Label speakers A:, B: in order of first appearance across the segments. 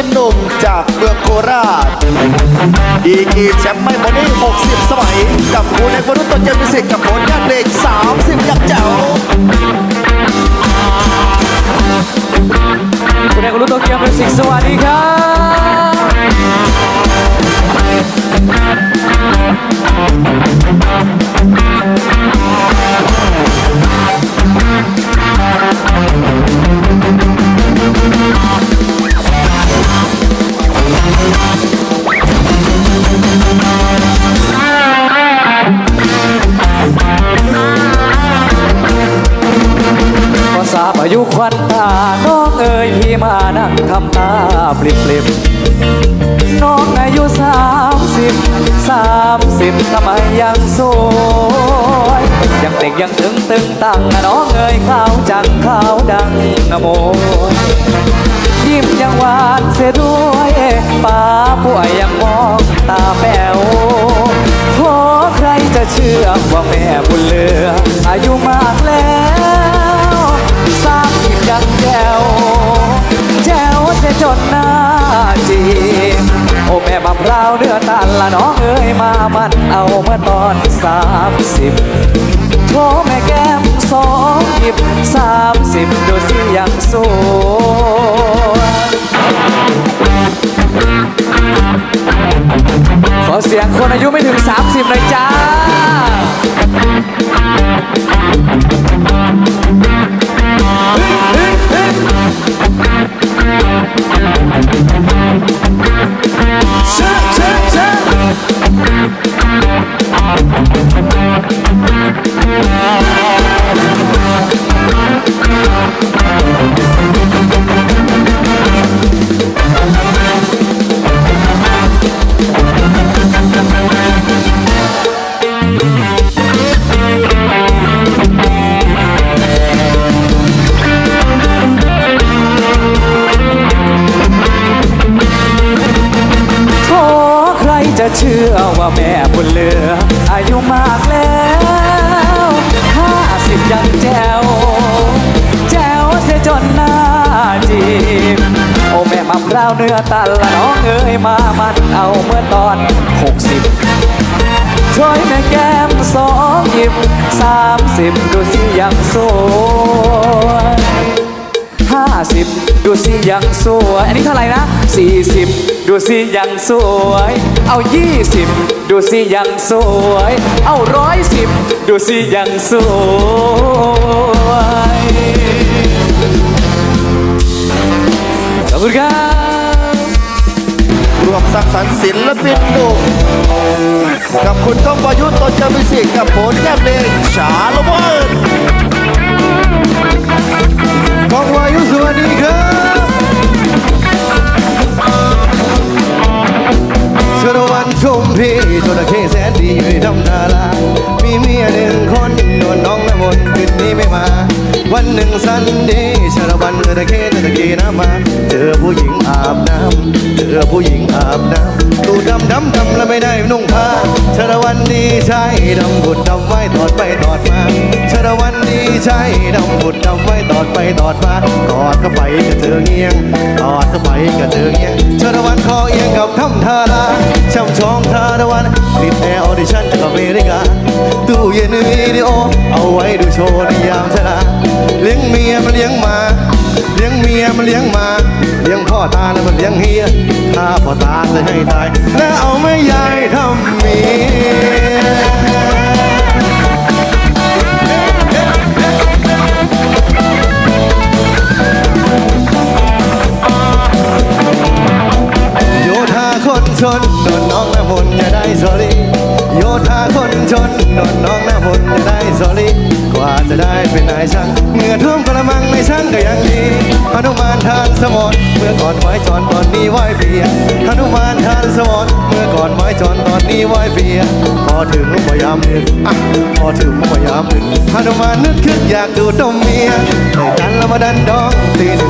A: ปินหนุ่มจากเมืองโคราช ดีกีแชมป์ไม่หมดนี้60 สมัย กับคูในวรุ่นตนเจมิสิกกับผลงานเพลง30อย่า
B: น้องเอ๋ยพี่มานั่งทำตาปลิบปลิบน้องอายุสามสิบสามสิบทำไมยังสวยยังเด็กยังตึงตึงตังน้องเอ๋ยขาวจังขาวดังนโมยิ้มยังหวานเสียด้วยป้าป่วยยังมองตาแป๋วโทใครจะเชื่อว่าแม่บุญเลืออายุาวเนื้อตันละน้องเอ้ยมามันเอาเมื่อตอนสามสิบโทแม่แก้มสองหยิบสามสิบดูสิยังสวยขอเสียงคนอายุไม่ถึง 30หน่อยจ้า แม่บุญเหลือ อายุมากแล้วห้าสิบยังแจ๋วแจ๋วเสียจนหน้าจีบโอ้แม่มะพร้าวเนื้อตันละน้องเอ้ยมามันเอาเมื่อตอนหกสิบช่วยแม่แก้มสองหยิบสามสิบดูสิยังสวย ห้าสิบดูสิยังสวย อันนี้เท่าไหร่นะสี่สิบดูสิยังสวย เอายี่สิบดูสิยังสวย เอาร้อยสิบดูสิยังสวยขอบคุณครับ
A: รวมสังสรรค์ศิลปินหนุ่มกับคุณก้องประยุทธ์ตนเจมิสิกกับผลงานเพลงชาละวันก้ พี่จระเข้แสนดีอยู่ในดำนาลามีเมียหนึ่งคนนวลน้องน้ำมนต์คืนนี้ไม่มา วันหนึ่งสันดีชรวันจระเข้จระเข้น้ำมาเจอผู้หญิงอาบน้ำเจอผู้หญิงอาบน้ำตูดำดำดำแล้วไม่ได้นุ่งผ้า ชรวันดีใช่ดำบุดดำไว้ตอดไปตอดมาชรวันดีใช่ดำบุดดำไว้ตอดไปตอดมาตอดก็ไปก็เจอเงียงตอดก็ไปก็เจอเงียงชรวันคอเอียงกับทำทาราช่ำชองทาราวันติดแอร์ออดิชั่นจากอเมริกาตู้เย็นวิดีโอเอาไว้ดูโชว์ในยามชราเลี้ยงเมียมันเลี้ยงมา ลี้ยงเมียมันเลี้ยงมา เลี้ยงพ่อตาแล้วมันเลี้ยงเฮียถ้าพ่อตาจะให้ตาย แล้วเอาแม่ยายทำเมียโยธาคนชนโดนน้องน้ำมนต์อย่าได้สอรี่โยธาคนชนโดนน้องน้ำมนต์อย่าได้สอรี่กว่าจะได้เป็นนายช่างเหงื่อท่วมกระมังในช่างก็ยังดี นุมานทานสมอนเมื่อก่อนไว้จอนตอนนี้ไหวเบียหนุมานทานสมอนเมื่อก่อนไว้จอนตอนนี้ไหวเบียพอถึงพยายามนึกอะพอถึงพยายามนึกหนุมานนึกขึ้นอยากดูดมเมียในกันละมาดันดองตีหนึ่ง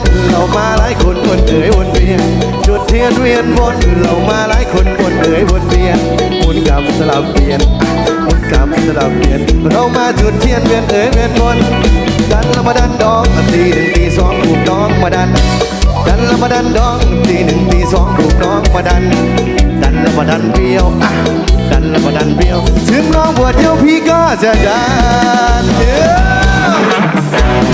A: นเรามาหลายคนวนเอ๋ยวนเวียนจุดเทียนเวียนวนเรามาหลายคนวนเอ๋ยวนเวียนวนกรรมสลับเปลี่ยนวนกรรมสลับเปลี่ยนเรามาจุดเทียนเวียนเอ๋ยเวียนวนดันละมาดันดองตีหนึ่งตีสองถูกน้องมาดันดันละมาดันดองตีหนึ่งตีสองถูกน้องมาดัน ดันละมาดันเปรี้ยวอะดันละมาดันเปรี้ยวถึงน้องบวชเดียวพี่ก็จะดันเด้อ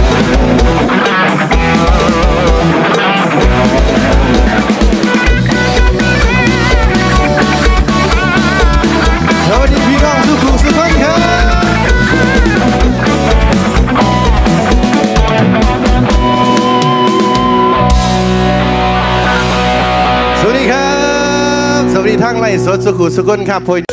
A: ดีครับสวัสดีทั้งไล่สดสุขุสุกุลครับพ